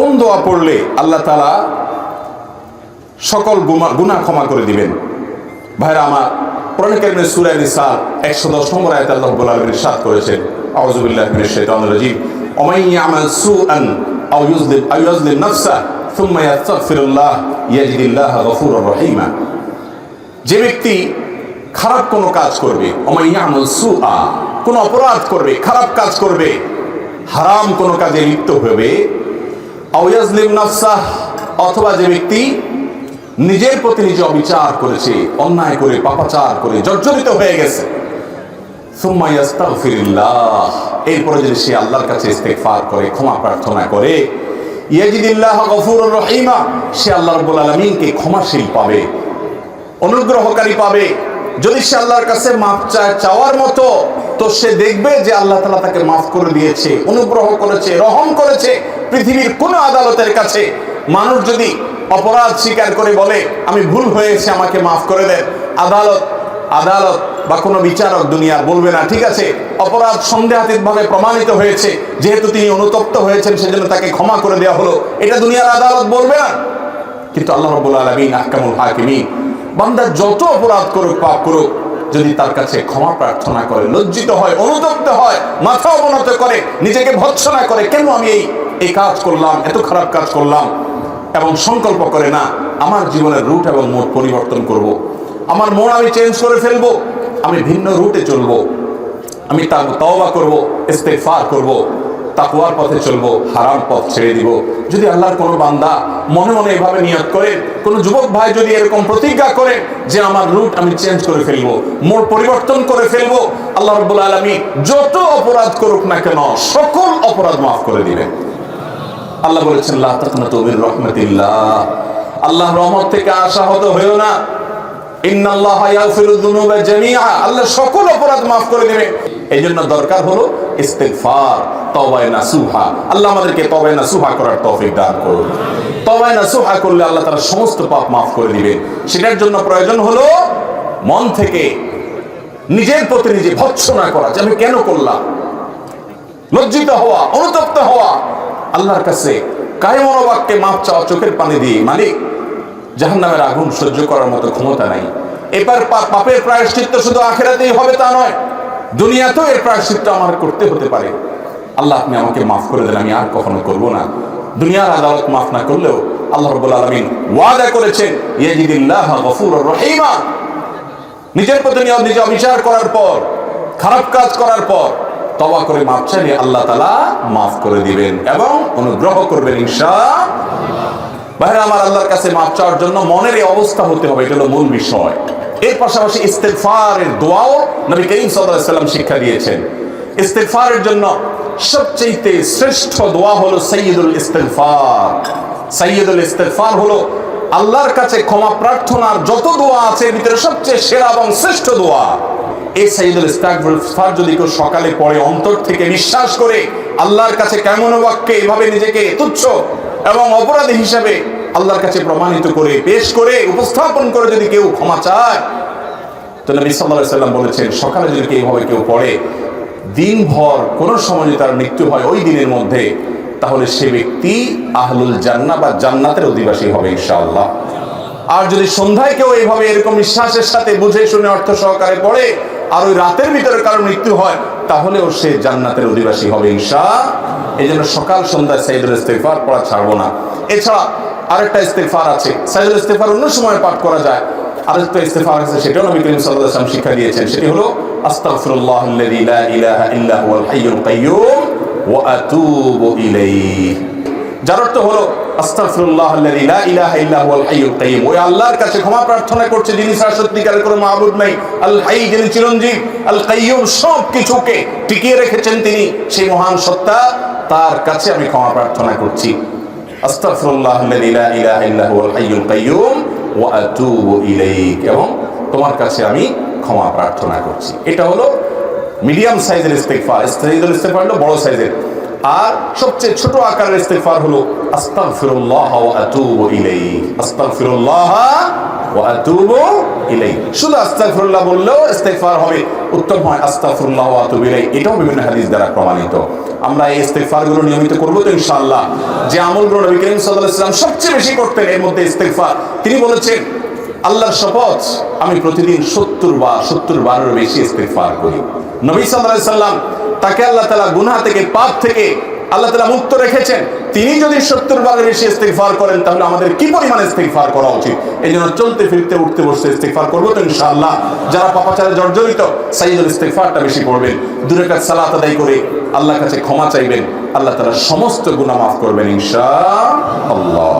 কোন দোয়া পড়লে আল্লাহ তালা সকল গুনাহ ক্ষমা করে দিবেন? ভাইরা, আমার কোরআন কারিমের সূরা নিসা 110 নম্বর আল্লাহ রাব্বুল আলামিন করেছেন। রহিমা। যে ব্যক্তি খারাপ কোনো কাজ করবে কোন অপরাধ করবে, খারাপ কাজ করবে, হারাম কোনো কাজে লিপ্ত হবে অথবা যে ব্যক্তি নিজের প্রতি নিজে অবিচার করেছে, অন্যায় করে, পাপাচার করে, জর্জরিত হয়ে গেছে। এরপরে যদি সে আল্লাহর কাছে ইস্তেগফার করে, ক্ষমা প্রার্থনা করে সে আল্লাহ আলামিনকে ক্ষমাশীল পাবে, অনুগ্রহকারী পাবে। যদি সে আল্লাহর কাছে মাপ চায়, চাওয়ার মতো তো সে দেখবে যে আল্লাহ তালা তাকে মাফ করে দিয়েছে, অনুগ্রহ করেছে, রহম করেছে, পৃথিবীর কোন আদালতের কাছে। মানুষ যদি অপরাধ স্বীকার করে বলে, আমি ভুল হয়েছে, আমাকে মাফ করে দেন। আদালত আদালত বা কোনো বিচারক দুনিয়ার বলবে না, ঠিক আছে, অপরাধ সন্দেহাতীতভাবে প্রমাণিত হয়েছে। যেহেতু তিনি অনুতপ্ত হয়েছেন, সেজন্য তাকে ক্ষমা করে দেওয়া হলো। এটা দুনিয়ার আদালত বলবে না। কিন্তু আল্লাহ রব্বুল আলমিন, আহকামুল হাকিমিন, বান্দা যত অপরাধ করুক, পাপ করুক যদি তার কাছে ক্ষমা প্রার্থনা করে, লজ্জিত হয়, অনুতপ্ত হয়, মাথা অবনত করে, নিজেকে ভৎসনা করে, কেন আমি এই এই কাজ করলাম, এত খারাপ কাজ করলাম? এবং সংকল্প করে, না, আমার জীবনের রুট এবং মোট পরিবর্তন করব। আমার মন আমি চেঞ্জ করে ফেলব। আমি ভিন্ন রুটে চলবো। আমি তার তওবা করব, ইস্তেগফার করব। তাকওয়ার পথে চলবো, হারাম পথ ছেড়ে দিব। যদি আল্লাহর কোনো বান্দা মনে মনে এভাবে নিয়ত করে, কোনো যুবক ভাই যদি এরকম প্রতিজ্ঞা করে যে আমার রুট আমি চেঞ্জ করে ফেলব মোর পরিবর্তন করে ফেলব, আল্লাহ রাব্বুল আলামিন যত অপরাধ করুক না কেন, সকল অপরাধ মাফ করে দিবেন। আল্লাহ বলেছেন রাহমাতিল্লাহ। আল্লাহ রহমত থেকে আশাহত হয়েও না। ইন্নাল্লাহা আল্লাহ সকল অপরাধ মাফ করে দেবে এই জন্য দরকার হলো ইস্তেগফার, তওবায়ে নাসুহা। আল্লাহ আমাদেরকে তওবায়ে নাসুহা করার তৌফিক দান করুন। তওবায়ে নাসুহা করলে আল্লাহ তাআলা সমস্ত পাপ মাফ করে দিবেন সেটার জন্য প্রয়োজন হলো মন থেকে নিজের প্রতি নিজে ভৎসনা করা যে আমি কেন করলাম? লজ্জিত হওয়া, অনুতপ্ত হওয়া। আল্লাহর কাছে কায় মাপ চাওয়া, চোখের পানি দিয়ে, মালিক, জাহান্নামের আগুন সহ্য করার মতো ক্ষমতা নাই। এবার পাপের প্রায়শ্চিত্ত শুধু আখেরাতেই হবে তা নয়। দুনিয়াতেও এর প্রায়শ্চিত্ত আমার করতে হতে পারে। আল্লাহ, আপনি আমাকে মাফ করে দেন, আমি আর কখনো করব না। দুনিয়ার আদালত মাফ না করলেও আল্লাহ রব্বুল আলামিন ওয়াদা করেছেন নিজের প্রতি নিজে অবিচার করার পর, খারাপ কাজ করার পর তবা করে মাপ চাইলে আল্লাহ তালা মাফ করে দিবেন এবং অনুগ্রহ করবেন ঈশা ভাইরা, আমার আল্লাহর কাছে মাপ চাওয়ার জন্য মনের এই অবস্থা হতে হবে, এটা হলো মূল বিষয়। এর পাশাপাশি ইস্তেগফারের দোয়াও নবী করিম সাল্লাম শিক্ষা দিয়েছেন। ইস্তেফারের জন্য সবচেয়ে শ্রেষ্ঠ দোয়া হলো সাইয়্যিদুল ইস্তেগফার। সাইয়্যিদুল ইস্তেগফার হলো আল্লাহর কাছে ক্ষমা প্রার্থনার যত দোয়া আছে, এর ভিতরে সবচেয়ে সেরা এবং শ্রেষ্ঠ দোয়া। এই সাইয়্যিদুল ইস্তেগফার যদি কেউ সকালে পড়ে, অন্তর থেকে বিশ্বাস করে, আল্লাহর কাছে কেমন বাক্যে এভাবে নিজেকে তুচ্ছ এবং অপরাধী হিসাবে আল্লাহর কাছে প্রমাণিত করে, পেশ করে, উপস্থাপন করে যদি কেউ ক্ষমা চায়, তো নবী আলাইহি সাল্লাম বলেছেন, সকালে যদি এইভাবে কেউ পড়ে, দিনভর কোন সময় যদি তার মৃত্যু হয় ওই দিনের মধ্যে, তাহলে সে ব্যক্তি আহলুল জান্নাহ বা জান্নাতের অধিবাসী হবে ইনশাআল্লাহ। আর যদি সন্ধ্যায় কেউ এইভাবে এরকম বিশ্বাসের সাথে বুঝে শুনে অর্থ সহকারে পড়ে, আর ওই রাতের ভিতরে কারও মৃত্যু হয়, তাহলেও সে জান্নাতের অধিবাসী হবে ঈশা এই জন্য সকাল সন্ধ্যায় সাইদুল ইস্তেফার পড়া ছাড়বো না। এছাড়া আরেকটা ইস্তেফার আছে। সাইদুল ইস্তেফার অন্য সময় পাঠ করা যায়। আরেকটা ইস্তেফার আছে সেটাও নবী করিম সাল্লাল্লাহু আলাইহি শিক্ষা দিয়েছেন। সেটি হলো, আস্তাগফিরুল্লাহ আল্লাযী লা ইলাহা ইল্লা হুয়াল হাইয়ুল কাইয়্যুম ওয়া আতুবু ইলাইহি। যার অর্থ হলো, আস্তাগফিরুল্লাহ আল্লাযী লা ইলাহা ইল্লা হুয়াল হাইয়ুল কাইয়্যুম। ওই আল্লাহর কাছে ক্ষমা প্রার্থনা করছে, যিনি ছাড়া সত্যিকারের কোনো মাবুদ নাই। আল হাই যিনি চিরঞ্জীব, আল কাইয়্যুম সব কিছুকে টিকিয়ে রেখেছেন তিনি, সেই মহান সত্তা তার কাছে আমি ক্ষমা প্রার্থনা করছি। আস্তাগফিরুল্লাহ আল্লাযী লা ইলাহা ইল্লা হুয়াল হাইয়ুল ওয়া আতুবু ইলাইক। এবং তোমার কাছে আমি ক্ষমা প্রার্থনা করছি। এটা হলো মিডিয়াম সাইজের ইস্তেগফার। সাইজের ইস্তেগফার হলো বড় সাইজের। আর সবচেয়ে ছোট আকারের ইস্তেগফার হলো বললেও বিভিন্ন দ্বারা প্রমাণিত। আমরা এই নিয়মিত যে সবচেয়ে বেশি করতেন, এর মধ্যে তিনি বলেছেন, আল্লাহর শপথ, আমি প্রতিদিন সত্তর বার, সত্তর বারেরও বেশি ইস্তেফার করি। নবী সাল্লাম তাকে আল্লাহ তালা গুনাহ থেকে, পাপ থেকে আল্লাহ তালা মুক্ত রেখেছেন। তিনি যদি সত্তর বারের বেশি ইস্তেগফার করেন, তাহলে আমাদের কি পরিমাণ ইস্তেগফার করা উচিত? এই জন্য চলতে ফিরতে, উঠতে বসতে ইস্তেগফার করব তো ইনশাআল্লাহ। যারা পাপাচারে জর্জরিত সাইদুল ইস্তেগফারটা বেশি করবেন দূরে কাজ সালাত আদায় করে আল্লাহর কাছে ক্ষমা চাইবেন। আল্লাহ তাআলা সমস্ত গুনাহ মাফ করবেন ইনশাআল্লাহ।